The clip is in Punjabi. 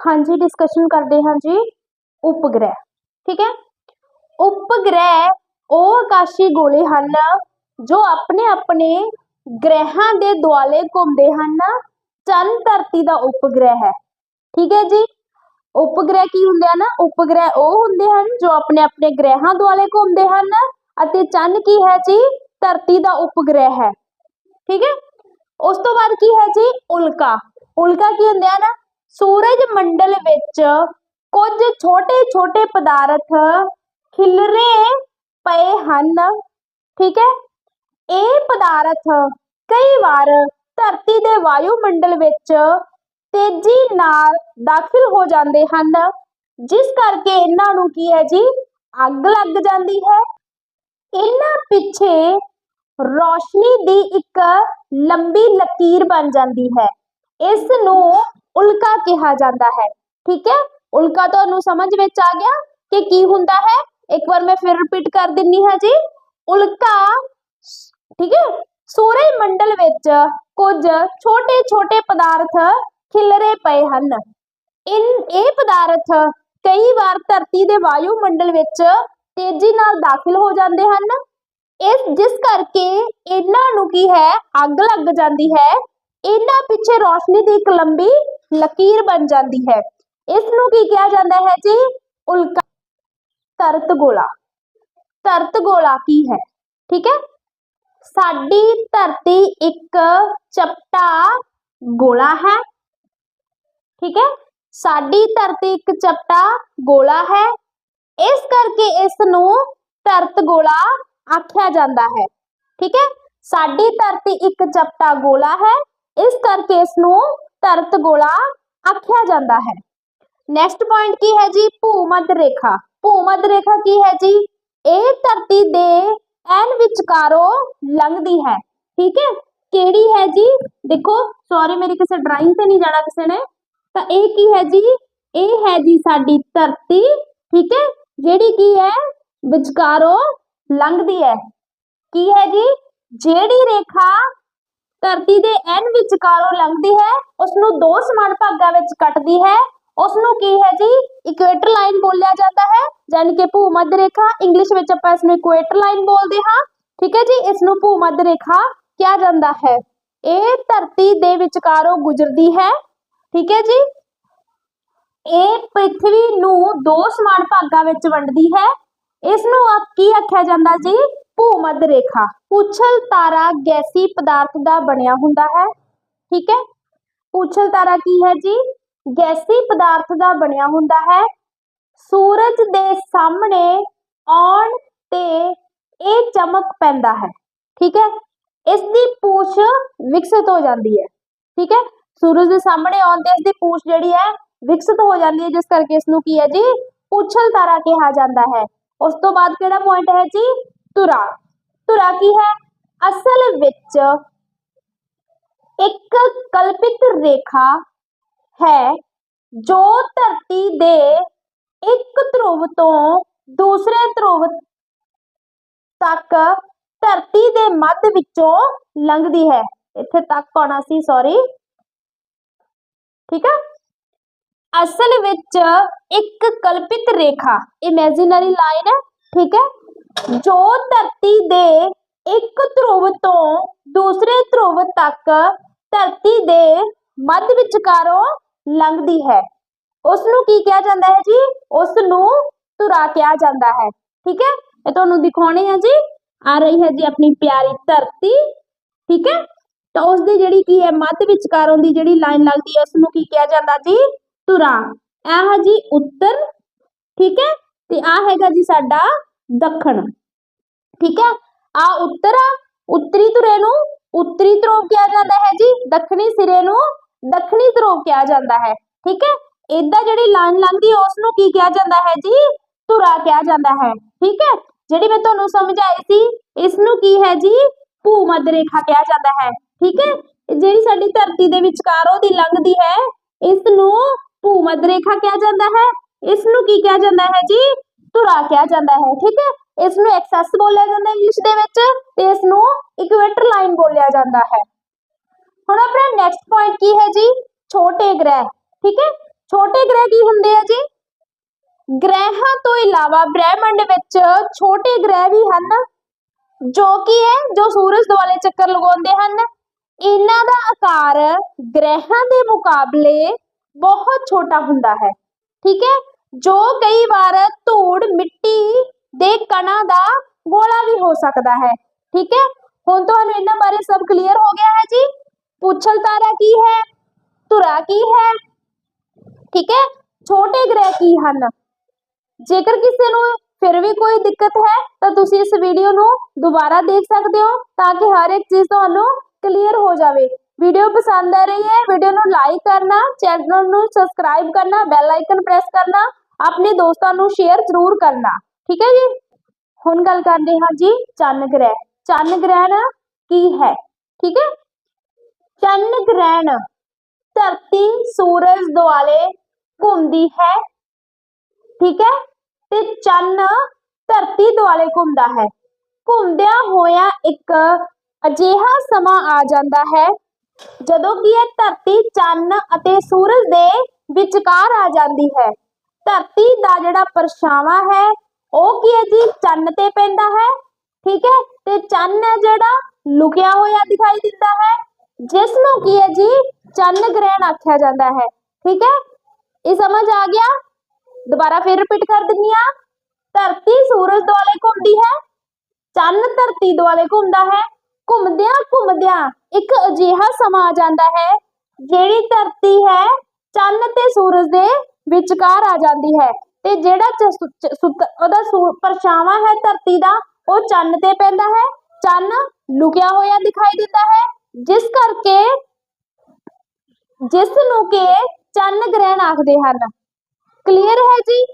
ਹਾਂਜੀ ਡਿਸਕਸ਼ਨ ਕਰਦੇ ਹਾਂ ਜੀ। ਉਪਗ੍ਰਹਿ, ਠੀਕ ਹੈ? ਉਪਗ੍ਰਹਿ ਉਹ ਆਕਾਸ਼ੀ ਗੋਲੇ ਹਨ ਜੋ ਆਪਣੇ ਆਪਣੇ ਗ੍ਰਹਿਾਂ ਦੇ ਦੁਆਲੇ ਘੁੰਮਦੇ ਹਨ। ਚੰਨ ਧਰਤੀ ਦਾ ਉਪਗ੍ਰਹਿ ਹੈ, ਠੀਕ ਹੈ ਜੀ? ਉਪਗ੍ਰਹਿ ਕੀ ਹੁੰਦੇ ਹਨ? ਉਪਗ੍ਰਹਿ ਉਹ ਹੁੰਦੇ ਹਨ ਜੋ ਆਪਣੇ ਆਪਣੇ ਗ੍ਰਹਿਾਂ ਦੁਆਲੇ ਘੁੰਮਦੇ ਹਨ ਅਤੇ ਚੰਨ ਕੀ ਹੈ ਜੀ? ਧਰਤੀ ਦਾ ਉਪਗ੍ਰਹਿ ਹੈ, ਠੀਕ ਹੈ? ਉਸ ਤੋਂ ਬਾਅਦ ਕੀ ਹੈ ਜੀ? ਉਲਕਾ ਉਲਕਾ ਕੀ ਹੁੰਦੇ ਹਨ? ਸੂਰਜ ਮੰਡਲ ਵਿੱਚ ਕੁਝ ਛੋਟੇ ਛੋਟੇ ਪਦਾਰਥ ਖਿਲਰੇ ਪਏ ਹਨ। ਠੀਕ ਹੈ? ਇਹ ਪਦਾਰਥ ਕਈ ਵਾਰ ਧਰਤੀ ਦੇ ਵਾਯੂਮੰਡਲ ਵਿੱਚ ਤੇਜ਼ੀ ਨਾਲ ਦਾਖਲ ਹੋ ਜਾਂਦੇ ਹਨ। ਜਿਸ ਕਰਕੇ ਇਹਨਾਂ ਨੂੰ ਕੀ ਹੈ ਜੀ? ਅੱਗ ਲੱਗ ਜਾਂਦੀ ਹੈ। ਇਹਨਾਂ ਪਿੱਛੇ ਰੋਸ਼ਨੀ ਦੀ ਇੱਕ ਲੰਬੀ ਲਕੀਰ ਬਣ ਜਾਂਦੀ ਹੈ। ਇਸ ਨੂੰ ਉਲਕਾ ਕਿਹਾ ਜਾਂਦਾ ਹੈ। ਠੀਕ ਹੈ? ਉਲਕਾ ਤੁਹਾਨੂੰ ਸਮਝ ਵਿੱਚ ਆ ਗਿਆ ਕਿ ਕੀ ਹੁੰਦਾ ਹੈ? ਇੱਕ ਵਾਰ ਮੈਂ ਫਿਰ ਰਿਪੀਟ ਕਰ ਦਿੰਨੀ ਹਾਂ ਜੀ। ਉਲਕਾ, ਠੀਕ ਹੈ? ਸੂਰਜ ਮੰਡਲ ਵਿੱਚ ਕੁਝ ਛੋਟੇ ਛੋਟੇ ਪਦਾਰਥ ਖਿਲਰੇ ਪਏ ਹਨ। ਇਨ, ਇਹ ਪਦਾਰਥ ਕਈ ਵਾਰ ਧਰਤੀ ਦੇ ਵਾਯੂ ਮੰਡਲ ਵਿੱਚ ਤੇਜ਼ੀ ਨਾਲ ਦਾਖਲ ਹੋ ਜਾਂਦੇ ਹਨ। ਇਸ, ਜਿਸ ਕਰਕੇ ਇਹਨਾਂ ਨੂੰ ਕੀ ਹੈ? ਅੱਗ ਲੱਗ ਜਾਂਦੀ ਹੈ। ਇਹਨਾਂ ਪਿੱਛੇ ਰੋਸ਼ਨੀ ਦੀ ਇੱਕ ਲੰਬੀ ਲਕੀਰ ਬਣ ਜਾਂਦੀ ਹੈ। ਇਸ ਨੂੰ ਕੀ ਕਿਹਾ ਜਾਂਦਾ ਹੈ ਜੀ? ਉਲਕਾ ਧਰਤ ਗੋਲਾ। ਧਰਤ ਗੋਲਾ ਕੀ ਹੈ? ਠੀਕ ਹੈ? ਸਾਡੀ ਧਰਤੀ ਇੱਕ ਚਪਟਾ ਗੋਲਾ ਹੈ। ਠੀਕ ਹੈ? ਸਾਡੀ ਧਰਤੀ ਇੱਕ ਚਪਟਾ ਗੋਲਾ ਹੈ। ਇਸ ਕਰਕੇ ਇਸ ਨੂੰ ਧਰਤ ਗੋਲਾ ਆਖਿਆ ਜਾਂਦਾ ਹੈ। ਠੀਕ ਹੈ? ਸਾਡੀ ਧਰਤੀ ਇੱਕ ਚਪਟਾ ਗੋਲਾ ਹੈ। ਇਸ ਕਰਕੇ ਇਸ ਨੂੰ ਧਰਤ ਗੋਲਾ ਆਖਿਆ ਜਾਂਦਾ ਹੈ। ਨੈਕਸਟ ਪੁਆਇੰਟ ਕੀ ਹੈ ਜੀ? ਭੂਮੱਧ ਰੇਖਾ। ਭੂਮੱਧ ਰੇਖਾ ਕੀ ਹੈ ਜੀ? ਇਹ ਧਰਤੀ ਦੇ ਐਨ ਵਿਚਕਾਰੋਂ ਲੰਘਦੀ ਹੈ। ਠੀਕ ਹੈ? ਕਿਹੜੀ ਹੈ ਜੀ? ਦੇਖੋ ਸੌਰੀ ਮੇਰੀ ਕਿਸੇ ਡਰਾਇੰਗ ਤੇ ਨਹੀਂ ਜਾਣਾ ਕਿਸੇ ਨੇ। ਤਾਂ ਇਹ ਕੀ ਹੈ ਜੀ? ਇਹ ਹੈ ਜੀ ਸਾਡੀ ਧਰਤੀ। ਠੀਕ ਹੈ? ਜਿਹੜੀ ਕੀ ਹੈ? ਵਿਚਕਾਰੋਂ ਲੰਘਦੀ ਹੈ। ਕੀ ਹੈ ਜੀ? ਜਿਹੜੀ ਰੇਖਾ ਧਰਤੀ ਦੇ ਐਨ ਵਿਚਕਾਰੋਂ ਲੰਘਦੀ ਹੈ ਉਸ ਨੂੰ ਦੋ ਸਮਾਨ ਭਾਗਾਂ ਵਿੱਚ ਕੱਟਦੀ ਹੈ। ਉਸ ਨੂੰ ਕੀ ਹੈ ਜੀ? ਇਕੁਏਟਰ ਲਾਈਨ ਬੋਲਿਆ ਜਾਂਦਾ ਹੈ ਯਾਨੀ ਕਿ ਭੂਮੱਧ ਰੇਖਾ। ਇੰਗਲਿਸ਼ ਵਿੱਚ ਆਪਾਂ ਇਸ ਨੂੰ ਇਕੁਏਟਰ ਲਾਈਨ ਬੋਲਦੇ ਹਾਂ। ਠੀਕ ਹੈ ਜੀ? ਇਸ ਨੂੰ ਭੂਮੱਧ ਰੇਖਾ ਕਿਹਾ ਜਾਂਦਾ ਹੈ। ਇਹ ਧਰਤੀ ਦੇ ਵਿਚਕਾਰੋਂ ਗੁਜ਼ਰਦੀ ਹੈ। ਠੀਕ ਹੈ ਜੀ? ਇਹ ਪ੍ਰithvi ਨੂੰ ਦੋ ਸਮਾਨ ਭਾਗਾਂ ਵਿੱਚ ਵੰਡਦੀ ਹੈ। ਇਸ ਨੂੰ ਕੀ ਆਖਿਆ ਜਾਂਦਾ ਜੀ? ਭੂਮੱਧ ਰੇਖਾ। ਪੁੱਛਲ ਤਾਰਾ ਗੈਸੀ ਪਦਾਰਥ ਦਾ ਬਣਿਆ ਹੁੰਦਾ ਹੈ। ਠੀਕ ਹੈ? ਪੁੱਛਲ ਤਾਰਾ ਕੀ ਹੈ ਜੀ? ਗੈਸੀ ਪਦਾਰਥ ਦਾ ਬਣਿਆ ਹੁੰਦਾ ਹੈ। ਸੂਰਜ ਦੇ ਸਾਹਮਣੇ ਆਉਣ ਤੇ ਇਹ ਚਮਕ ਪੈਂਦਾ ਹੈ। ਠੀਕ ਹੈ? ਇਸ ਦੀ ਪੂਛ ਵਿਕਸਿਤ ਹੋ ਜਾਂਦੀ ਹੈ। ਠੀਕ ਹੈ? ਸੂਰਜ ਦੇ ਸਾਹਮਣੇ ਆਉਣ ਤੇ ਇਸ ਦੀ ਪੂਛ ਜਿਹੜੀ ਹੈ ਵਿਕਸਿਤ ਹੋ ਜਾਂਦੀ ਹੈ, ਜਿਸ ਕਰਕੇ ਇਸ ਨੂੰ ਕੀ ਹੈ ਜੀ? ਪੁੱਛਲ ਤਾਰਾ ਕਿਹਾ ਜਾਂਦਾ ਹੈ। ਉਸ ਤੋਂ ਬਾਅਦ ਕਿਹੜਾ ਪੁਆਇੰਟ ਹੈ ਜੀ? ਧੁਰਾ ਧੁਰਾ ਕੀ ਹੈ? ਅਸਲ ਵਿੱਚ ਇੱਕ ਕਲਪਿਤ ਰੇਖਾ ਹੈ ਜੋ ਧਰਤੀ ਦੇ ਇੱਕ ਧਰੁਵ ਤੋਂ ਦੂਸਰੇ ਧਰੁਵ ਤੱਕ ਧਰਤੀ ਦੇ ਮੱਧ ਵਿੱਚੋਂ ਲੰਘਦੀ ਹੈ। ਇੱਥੇ ਤੱਕ ਆਉਣਾ ਸੀ ਸੌਰੀ ਠੀਕ ਹੈ ਅਸਲ ਵਿੱਚ ਇੱਕ ਕਲਪਿਤ ਰੇਖਾ ਇਮੇਜਿਨਰੀ ਲਾਈਨ ਹੈ, ਠੀਕ ਹੈ? ਜੋ ਧਰਤੀ ਦੇ ਇੱਕ ਧਰੁਵ ਤੋਂ ਦੂਸਰੇ ਧਰੁਵ ਤੱਕ ਧਰਤੀ ਦੇ ਮੱਧ ਵਿਚਕਾਰੋਂ ਲੰਘਦੀ ਹੈ। ਉਸ ਨੂੰ ਕੀ ਕਿਹਾ ਜਾਂਦਾ ਹੈ ਜੀ? ਉਸ ਨੂੰ ਧੁਰਾ ਕਿਹਾ ਜਾਂਦਾ ਹੈ। ਠੀਕ ਹੈ? ਇਹ ਤੁਹਾਨੂੰ ਦਿਖਾਉਣੇ ਆ ਜੀ। ਆ ਰਹੀ ਹੈ ਜੀ ਆਪਣੀ ਪਿਆਰੀ ਧਰਤੀ। ਠੀਕ ਹੈ? ਤਾਂ ਉਸ ਦੀ ਜਿਹੜੀ ਕੀ ਹੈ, ਮੱਧ ਵਿਚਕਾਰੋਂ ਦੀ ਜਿਹੜੀ ਲਾਈਨ ਲੱਗਦੀ ਹੈ ਉਸ ਨੂੰ ਕੀ ਕਿਹਾ ਜਾਂਦਾ ਜੀ? ਧੁਰਾ। ਇਹ ਹੈ ਜੀ ਉੱਤਰ। ਠੀਕ ਹੈ? ਤੇ ਆ ਹੈਗਾ ਜੀ ਸਾਡਾ ਦੱਖਣ। ਠੀਕ ਹੈ? ਆ ਉੱਤਰ, ਉੱਤਰੀ ਧੁਰੇ ਨੂੰ ਉੱਤਰੀ ਧਰੁਵ ਕਿਹਾ ਜਾਂਦਾ ਹੈ ਜੀ, ਦੱਖਣੀ ਸਿਰੇ ਨੂੰ ਦੱਖਣੀ ਧਰੁਵ ਕਿਹਾ ਜਾਂਦਾ ਹੈ। ਠੀਕ ਹੈ? ਇਦਾਂ ਜਿਹੜੀ ਲਾਈਨ ਲੰਘਦੀ ਉਸ ਨੂੰ ਕੀ ਕਿਹਾ ਜਾਂਦਾ ਹੈ ਜੀ? ਧੁਰਾ ਕਿਹਾ ਜਾਂਦਾ ਹੈ। ਠੀਕ ਹੈ? ਜਿਹੜੀ ਮੈਂ ਤੁਹਾਨੂੰ ਸਮਝਾਈ ਸੀ ਇਸ ਨੂੰ ਕੀ ਹੈ ਜੀ? ਭੂਮੱਧ ਰੇਖਾ ਕਿਹਾ ਜਾਂਦਾ ਹੈ। ਠੀਕ ਹੈ? ਜਿਹੜੀ ਸਾਡੀ ਧਰਤੀ ਦੇ ਵਿਚਕਾਰੋਂ ਦੀ ਲੰਘਦੀ ਹੈ ਇਸ ਨੂੰ ਭੂਮੱਧ ਰੇਖਾ ਕਿਹਾ ਜਾਂਦਾ ਹੈ। ਇਸ ਨੂੰ ਕੀ ਕਿਹਾ ਜਾਂਦਾ ਹੈ ਜੀ? ਧੁਰਾ ਕਿਹਾ ਜਾਂਦਾ ਹੈ, ਠੀਕ ਹੈ? ਇਸ ਨੂੰ ਐਕਸੈਸ ਬੋਲਿਆ ਜਾਂਦਾ ਇੰਗਲਿਸ਼ ਦੇ ਵਿੱਚ ਤੇ ਇਸ ਨੂੰ ਇਕੁਏਟਰ ਲਾਈਨ ਬੋਲਿਆ ਜਾਂਦਾ ਹੈ। ਹੁਣ ਆਪਣਾ ਨੈਕਸਟ ਪੁਆਇੰਟ ਕੀ ਹੈ ਜੀ? ਛੋਟੇ ਗ੍ਰਹਿ, ਠੀਕ ਹੈ? ਛੋਟੇ ਗ੍ਰਹਿ ਕੀ ਹੁੰਦੇ ਆ ਜੀ? ਗ੍ਰਹਿਾਂ ਤੋਂ ਇਲਾਵਾ ਬ੍ਰਹਿਮੰਡ ਵਿੱਚ ਛੋਟੇ ਗ੍ਰਹਿ ਵੀ ਹਨ, ਜੋ ਕਿ ਹੈ? ਜੋ ਸੂਰਜ ਦੁਆਲੇ ਚੱਕਰ ਲਗਾਉਂਦੇ ਹਨ। ਇਹਨਾਂ ਦਾ ਆਕਾਰ ਗ੍ਰਹਿਾਂ ਦੇ ਮੁਕਾਬਲੇ ਬਹੁਤ ਛੋਟਾ ਹੁੰਦਾ ਹੈ, ਠੀਕ ਹੈ? ਜੋ ਕਈ ਵਾਰ ਧੂੜ ਮਿੱਟੀ ਦੇ ਕਣਾਂ ਦਾ ਗੋਲਾ ਵੀ ਹੋ ਸਕਦਾ ਹੈ। ਠੀਕ ਹੈ? ਹੁਣ ਤੁਹਾਨੂੰ ਇਹਨਾਂ ਬਾਰੇ ਸਭ ਕਲੀਅਰ ਹੋ ਗਿਆ ਹੈ ਜੀ? ਪੁੱਛਲ ਤਾਰਾ ਕੀ ਹੈ? ਧੁਰਾ ਕੀ ਹੈ? ਠੀਕ ਹੈ? ਛੋਟੇ ਗ੍ਰਹਿ ਕੀ ਹਨ? ਜੇਕਰ ਕਿਸੇ ਨੂੰ ਫਿਰ ਵੀ ਕੋਈ ਦਿੱਕਤ ਹੈ, ਤਾਂ ਤੁਸੀਂ ਇਸ ਵੀਡੀਓ ਨੂੰ ਦੁਬਾਰਾ ਦੇਖ ਸਕਦੇ ਹੋ ਤਾਂ ਕਿ ਹਰ ਇੱਕ ਚੀਜ਼ ਤੁਹਾਨੂੰ ਕਲੀਅਰ ਹੋ ਜਾਵੇ। ਵੀਡੀਓ ਪਸੰਦ ਆ ਰਹੀ ਹੈ ਵੀਡੀਓ ਨੂੰ ਲਾਈਕ ਕਰਨਾ ਚੈਨਲ ਨੂੰ ਸਬਸਕ੍ਰਾਈਬ ਕਰਨਾ ਬੈਲ ਆਈਕਨ ਪ੍ਰੈਸ ਕਰਨਾ ਆਪਣੇ ਦੋਸਤਾਂ ਨੂੰ ਸ਼ੇਅਰ ਜ਼ਰੂਰ ਕਰਨਾ, ਠੀਕ ਹੈ ਜੀ? ਹੁਣ ਗੱਲ ਕਰਦੇ ਹਾਂ ਜੀ ਚੰਨ ਗ੍ਰਹਿ ਚੰਨ ਗ੍ਰਹਿਣ ਕੀ ਹੈ? ਠੀਕ ਹੈ? ਚੰਨ ਗ੍ਰਹਿਣ ਧਰਤੀ, ਸੂਰਜ, ਦੁਆਲੇ ਘੁੰਮਦੀ ਹੈ, ਠੀਕ ਹੈ? ਤੇ ਚੰਨ ਧਰਤੀ ਦੁਆਲੇ ਘੁੰਮਦਾ ਹੈ। ਘੁੰਮਦਿਆਂ ਹੋਇਆ ਇੱਕ ਅਜਿਹਾ ਸਮਾਂ ਆ ਜਾਂਦਾ ਹੈ, ਜਦੋਂ ਕਿ ਇਹ ਧਰਤੀ ਚੰਨ ਅਤੇ ਸੂਰਜ ਦੇ ਵਿਚਕਾਰ ਆ ਜਾਂਦੀ ਹੈ। ਧਰਤੀ ਦਾ ਜਿਹੜਾ ਪਰਛਾਵਾਂ ਹੈ, ਉਹ ਕੀ ਹੈ ਜੀ? ਚੰਨ ਤੇ ਪੈਂਦਾ ਹੈ, ਠੀਕ ਹੈ? ਤੇ ਚੰਨ ਹੈ ਜਿਹੜਾ ਲੁਕਿਆ ਹੋਇਆ ਦਿਖਾਈ ਦਿੰਦਾ ਹੈ ਜਿਸ ਨੂੰ ਕੀ ਹੈ ਜੀ? ਚੰਨ ਗ੍ਰਹਿਣ ਆਖਿਆ ਜਾਂਦਾ ਹੈ, ਠੀਕ ਹੈ? ਇਹ ਸਮਝ ਆ ਗਿਆ? ਦੁਬਾਰਾ ਫਿਰ ਰਿਪੀਟ ਕਰ ਦਿੰਨੀ ਆ। ਧਰਤੀ ਸੂਰਜ ਦੁਆਲੇ ਘੁੰਮਦੀ ਹੈ, ਚੰਨ ਧਰਤੀ ਦੁਆਲੇ ਘੁੰਮਦਾ ਹੈ, ਘੁੰਮਦਿਆਂ ਘੁੰਮਦਿਆਂ ਇੱਕ ਅਜਿਹਾ ਸਮਾਂ ਆ ਜਾਂਦਾ ਹੈ, ਜਿਹੜੀ ਧਰਤੀ ਹੈ ਚੰਨ ਤੇ ਸੂਰਜ ਦੇ ਵਿਚਕਾਰ ਆ ਜਾਂਦੀ ਹੈ ਤੇ ਜਿਹੜਾ ਉਹਦਾ ਪਰਛਾਵਾਂ ਹੈ ਧਰਤੀ ਦਾ, ਉਹ ਚੰਨ ਤੇ ਪੈਂਦਾ ਹੈ, ਚੰਨ ਲੁਕਿਆ ਹੋਇਆ ਦਿਖਾਈ ਦਿੰਦਾ ਹੈ, ਜਿਸ ਕਰਕੇ ਜਿਸ ਨੂੰ ਕਿ ਚੰਨ ਗ੍ਰਹਿਣ ਆਖਦੇ ਹਨ। ਕਲੀਅਰ ਹੈ ਜੀ?